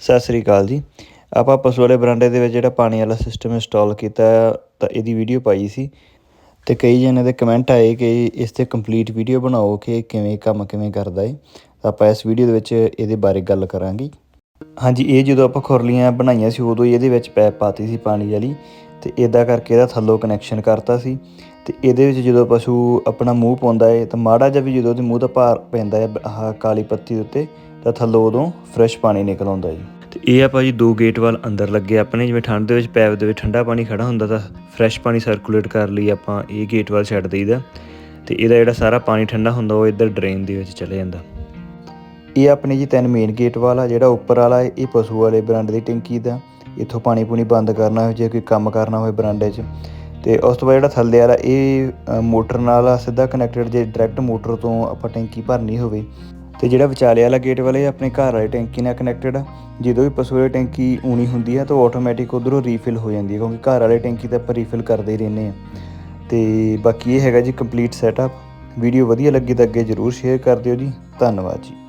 ਸਤਿ ਸ੍ਰੀ ਅਕਾਲ ਜੀ। ਆਪਾਂ ਪਸ਼ੂ ਵਾਲੇ ਬਰਾਂਡੇ ਦੇ ਵਿੱਚ ਜਿਹੜਾ ਪਾਣੀ ਵਾਲਾ ਸਿਸਟਮ ਇੰਸਟਾਲ ਕੀਤਾ ਤਾਂ ਇਹਦੀ ਵੀਡੀਓ ਪਾਈ ਸੀ ਤੇ ਕਈ ਜਣੇ ਦੇ ਕਮੈਂਟ ਆਏ ਕਿ ਇਸ ਤੇ ਕੰਪਲੀਟ ਵੀਡੀਓ ਬਣਾਓ ਕਿ ਕਿਵੇਂ ਕੰਮ ਕਿਵੇਂ ਕਰਦਾ ਏ। ਤਾਂ ਆਪਾਂ ਇਸ ਵੀਡੀਓ ਦੇ ਵਿੱਚ ਇਹਦੇ ਬਾਰੇ ਗੱਲ ਕਰਾਂਗੇ। ਹਾਂਜੀ, ਇਹ ਜਦੋਂ ਆਪਾਂ ਖੁਰਲੀਆਂ ਬਣਾਈਆਂ ਸੀ, ਉਦੋਂ ਹੀ ਇਹਦੇ ਵਿੱਚ ਪੈਪ ਪਾਤੀ ਸੀ ਪਾਣੀ ਵਾਲੀ ਤੇ ਇਦਾਂ ਕਰਕੇ ਇਹਦਾ ਥੱਲੋਂ ਕਨੈਕਸ਼ਨ ਕਰਤਾ ਸੀ ਤੇ ਇਹਦੇ ਵਿੱਚ ਜਦੋਂ ਪਸ਼ੂ ਆਪਣਾ ਮੂੰਹ ਪਾਉਂਦਾ ਏ ਤਾਂ ਮਾੜਾ ਜਿਹਾ ਵੀ ਜਦੋਂ ਉਹਦੇ ਮੂੰਹ ਦਾ ਭਾਰ ਪੈਂਦਾ ਹੈ ਆਹ ਕਾਲੀ ਪੱਤੀ ਦੇ ਉੱਤੇ ਤਾਂ ਥੱਲੋਂ ਉਦੋਂ ਫਰੈਸ਼ ਪਾਣੀ ਨਿਕਲ ਆਉਂਦਾ ਜੀ। ਤੇ ਇਹ ਆਪਾਂ ਜੀ ਦੋ ਗੇਟ ਵੱਲ ਅੰਦਰ ਲੱਗੇ ਆਪਣੇ ਜਿਵੇਂ ਠੰਡ ਦੇ ਵਿੱਚ ਪੈਪ ਦੇ ਵਿੱਚ ਠੰਡਾ ਪਾਣੀ ਖੜਾ ਹੁੰਦਾ ਤਾਂ ਫਰੈਸ਼ ਪਾਣੀ ਸਰਕੂਲੇਟ ਕਰ ਲਈ ਆਪਾਂ ਇਹ ਗੇਟ ਵੱਲ ਛੱਡ ਦਈਦਾ। ਤੇ ਇਹਦਾ ਜਿਹੜਾ ਸਾਰਾ ਪਾਣੀ ਠੰਡਾ ਹੁੰਦਾ ਉਹ ਇੱਧਰ ਡਰੇਨ ਦੇ ਵਿੱਚ ਚਲੇ ਜਾਂਦਾ। ਇਹ ਆਪਣੇ ਜੀ ਤਿੰਨ ਮੇਨ ਗੇਟ ਵਾਲਾ ਜਿਹੜਾ ਉੱਪਰ ਵਾਲਾ ਹੈ ਇਹ ਪਸ਼ੂ ਵਾਲੇ ਬਰਾਂਡੇ ਦੀ ਟੈਂਕੀ ਦਾ। ਇੱਥੋਂ ਪਾਣੀ ਪੂਣੀ ਬੰਦ ਕਰਨਾ ਹੋਵੇ ਜੇ ਕੋਈ ਕੰਮ ਕਰਨਾ ਹੋਵੇ ਬਰਾਂਡੇ 'ਚ। ਤੇ ਉਸ ਤੋਂ ਬਾਅਦ ਜਿਹੜਾ ਥੱਲੇ ਵਾਲਾ ਇਹ ਮੋਟਰ ਨਾਲ ਆ ਸਿੱਧਾ ਕਨੈਕਟਡ ਜੇ ਡਾਇਰੈਕਟ ਮੋਟਰ ਤੋਂ ਆਪਾਂ ਟੈਂਕੀ ਭਰਨੀ ਹੋਵੇ ਤੇ ਜਿਹੜਾ ਵਿਚਾਲੇ ਵਾਲਾ ਗੇਟ ਵਾਲੇ ਆਪਣੇ ਘਰ ਵਾਲੀ ਟੈਂਕੀ ਨਾਲ ਕਨੈਕਟਡ ਆ, ਜਦੋਂ ਵੀ ਪਸ਼ੂ ਵਾਲੀ ਟੈਂਕੀ ਊਣੀ ਹੁੰਦੀ ਆ, ਤਾਂ ਆਟੋਮੈਟਿਕ ਉਧਰੋਂ ਰੀਫਿਲ ਹੋ ਜਾਂਦੀ ਹੈ ਕਿਉਂਕਿ ਘਰ ਵਾਲੇ ਟੈਂਕੀ ਤਾਂ ਆਪਾਂ ਰੀਫਿਲ ਕਰਦੇ ਹੀ ਰਹਿੰਦੇ ਆ। ਤੇ ਬਾਕੀ ਇਹ ਹੈਗਾ ਜੀ ਕੰਪਲੀਟ ਸੈਟਅਪ ਵੀਡੀਓ ਵਧੀਆ ਲੱਗੀ ਤਾਂ ਅੱਗੇ ਜਰੂਰ ਸ਼ੇਅਰ ਕਰ ਦਿਓ ਜੀ। ਧੰਨਵਾਦ ਜੀ।